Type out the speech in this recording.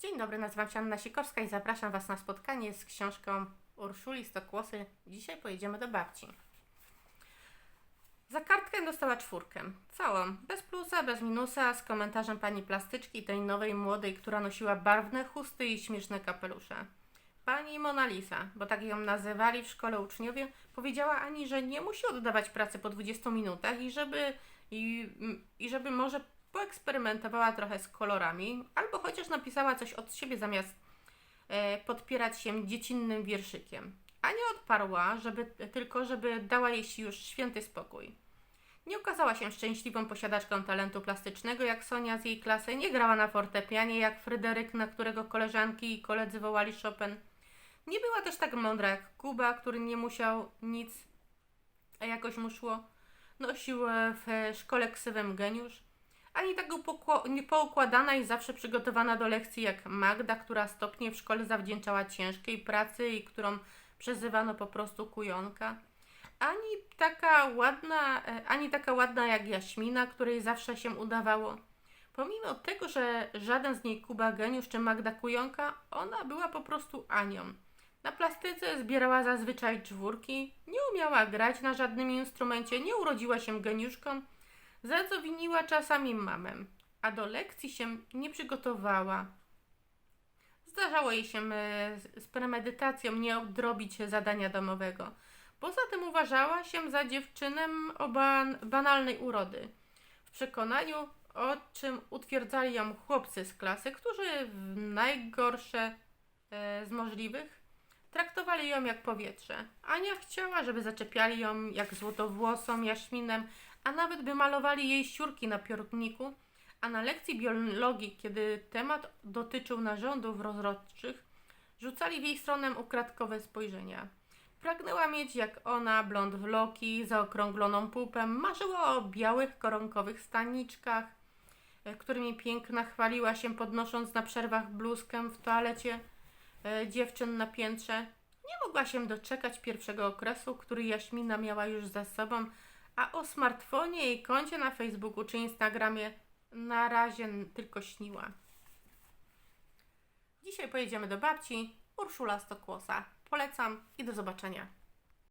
Dzień dobry, nazywam się Anna Sikorska i zapraszam Was na spotkanie z książką Urszuli Stokłosy. Dzisiaj pojedziemy do babci. Za kartkę dostała czwórkę. Całą. Bez plusa, bez minusa, z komentarzem pani plastyczki, tej nowej młodej, która nosiła barwne chusty i śmieszne kapelusze. Pani Mona Lisa, bo tak ją nazywali w szkole uczniowie, powiedziała Ani, że nie musi oddawać pracy po 20 minutach i żeby, i, i żeby może poeksperymentowała trochę z kolorami, albo chociaż napisała coś od siebie zamiast e, podpierać się dziecinnym wierszykiem. Ania odparła, żeby, tylko żeby dała jej już święty spokój. Nie okazała się szczęśliwą posiadaczką talentu plastycznego jak Sonia z jej klasy, nie grała na fortepianie jak Fryderyk, na którego koleżanki i koledzy wołali Chopin. Nie była też tak mądra jak Kuba, który nie musiał nic, a jakoś mu szło. Nosił e, w szkole ksywem geniusz. Ani tak poukładana i zawsze przygotowana do lekcji jak Magda, która stopnie w szkole zawdzięczała ciężkiej pracy i którą przezywano po prostu kujonka. Ani taka ładna, e, ani taka ładna jak Jaśmina, której zawsze się udawało. Pomimo tego, że żaden z niej Kuba Geniusz czy Magda Kujonka, ona była po prostu Anią. Na plastyce zbierała zazwyczaj czwórki, nie umiała grać na żadnym instrumencie, nie urodziła się geniuszką, za co winiła czasami mamę, a do lekcji się nie przygotowała. Zdarzało jej się e, z- premedytacją nie odrobić zadania domowego. Poza tym uważała się za dziewczynę o ban- banalnej urody. W przekonaniu, o czym utwierdzali ją chłopcy z klasy, którzy w najgorsze e, z możliwych traktowali ją jak powietrze. Ania chciała, żeby zaczepiali ją jak złotowłosą jaśminem, a nawet by malowali jej siurki na piórniku, a na lekcji biologii, kiedy temat dotyczył narządów rozrodczych, rzucali w jej stronę ukradkowe spojrzenia. Pragnęła mieć jak ona blond w loki, zaokrągloną pupę, marzyła o białych koronkowych staniczkach, e, którymi piękna chwaliła się podnosząc na przerwach bluzkę w toalecie dziewczyn na piętrze. Nie mogła się doczekać pierwszego okresu, który Jaśmina miała już za sobą, a o smartfonie i koncie na Facebooku czy Instagramie na razie tylko śniła. Dzisiaj pojedziemy do babci Urszula Stokłosa. Polecam i do zobaczenia.